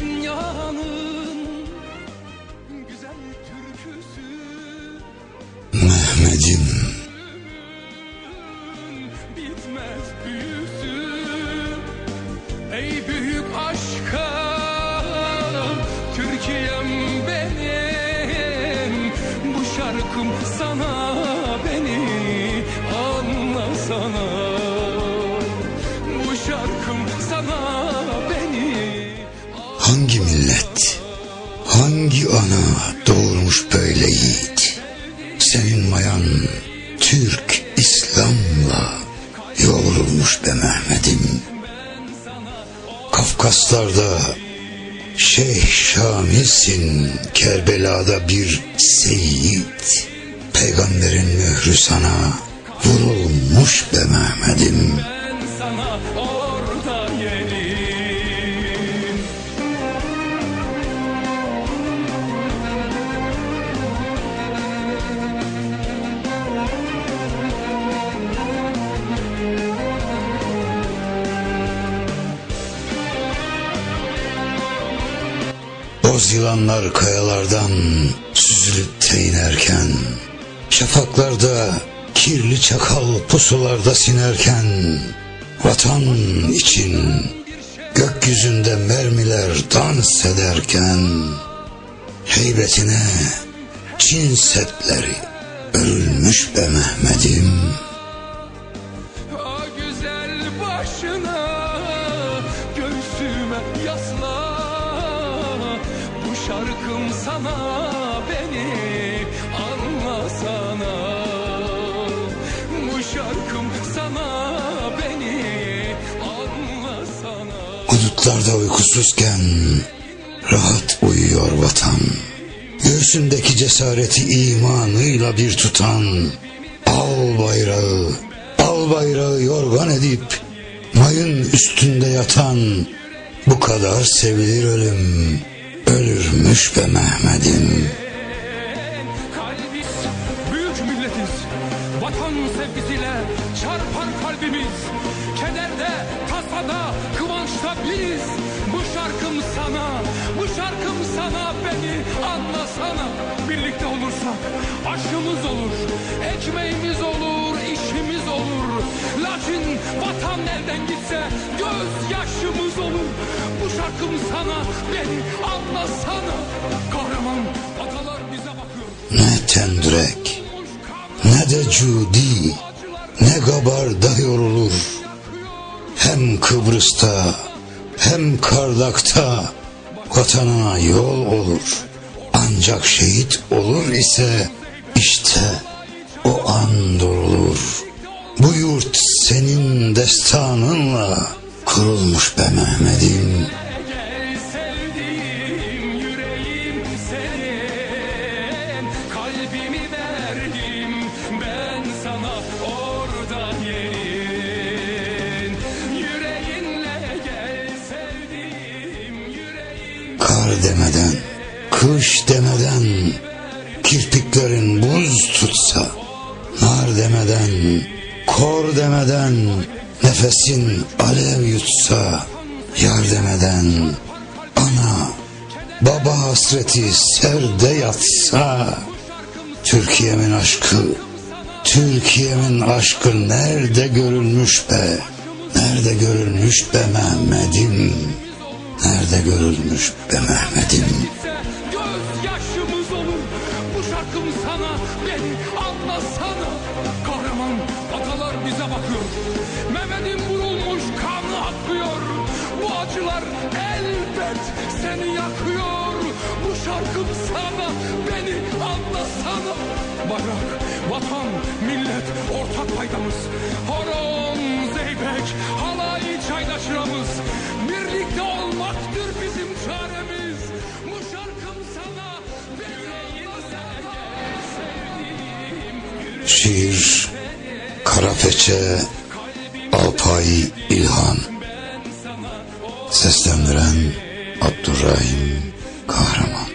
Dünyanın güzel türküsü. Mehmet'im. Bitmez büyüsü. Ey büyük aşka Türkiye'm benim. Bu şarkım sana Türk İslam'la yoğrulmuş be Mehmet'im. Kafkaslarda Şeyh Şamil'sin, Kerbela'da bir seyit. Peygamberin mührü sana vurulmuş be Mehmet'im. Boz yılanlar kayalardan süzülüp de inerken Şafaklarda kirli çakal pusularda sinerken Vatan için gökyüzünde mermiler dans ederken Heybetine Çin setleri örülmüş be Mehmet'im Hudutlarda uykusuzken rahat uyuyor vatan. Göğsündeki cesareti imanıyla bir tutan al bayrağı, al bayrağı yorgan edip mayın üstünde yatan bu kadar sevilir ölüm ölürmüş be Mehmet'im. Biriz. Bu şarkım sana, bu şarkım sana beni anlasana. Birlikte olursak aşımız olur, ekmeğimiz olur, işimiz olur. Lakin vatan elden gitse gözyaşımız olur. Bu şarkım sana beni anlasana. Kahraman atalar bize bakıyor. Ne tendrek, ne de cudi, ne gabarda yorulur. Hem Kıbrıs'ta hem Kardak'ta vatanına yol olur. Ancak şehit olur ise işte o an durulur. Bu yurt senin destanınla kurulmuş be Mehmet'im. Demeden, kış demeden, kirpiklerin buz tutsa, nar demeden, kor demeden, nefesin alev yutsa, yar demeden, ana, baba hasreti serde yatsa, Türkiye'min aşkı, Türkiye'min aşkı nerede görülmüş be, nerede görülmüş be Mehmet'im, nerede görülmüş be Mehmet'im. ise gözyaşımız olur. Bu şarkım sana beni anlasana. Kahraman atalar bize bakıyor. Mehmet'in vurulmuş kanı akıyor. Bu acılar elbet seni yakıyor. Bu şarkım sana beni anlasana. Bayrak, vatan, millet ortak paydamız. Horon, zeybek, halay çaydaşıramız Şiir, Karapeçe, Alpay İlhan Seslendiren Abdurrahim Kahraman.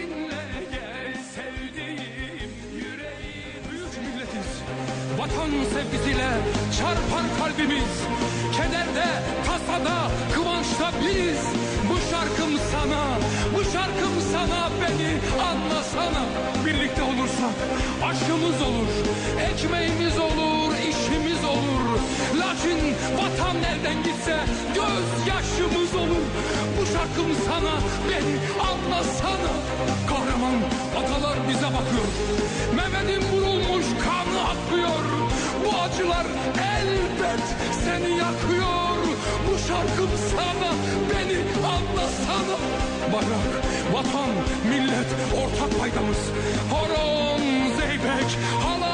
Vatan sevgisiyle çarpar kalbimiz. Kederde, tasada, kıvançta biriz. Bu şarkım sana, bu şarkım sana beni anlasana. Birlikte olursak aşımız olur, ekmeğimiz olur, işimiz olur. Lakin vatan elden gitse gözyaşımız olur. Bu şarkım sana beni anlasana. Kahraman atalar bize bakıyor. acılar elbet seni yakıyor. Bu şarkım sana beni anlasana. Bayrak, vatan, millet ortak paydamız. Horon, zeybek, hala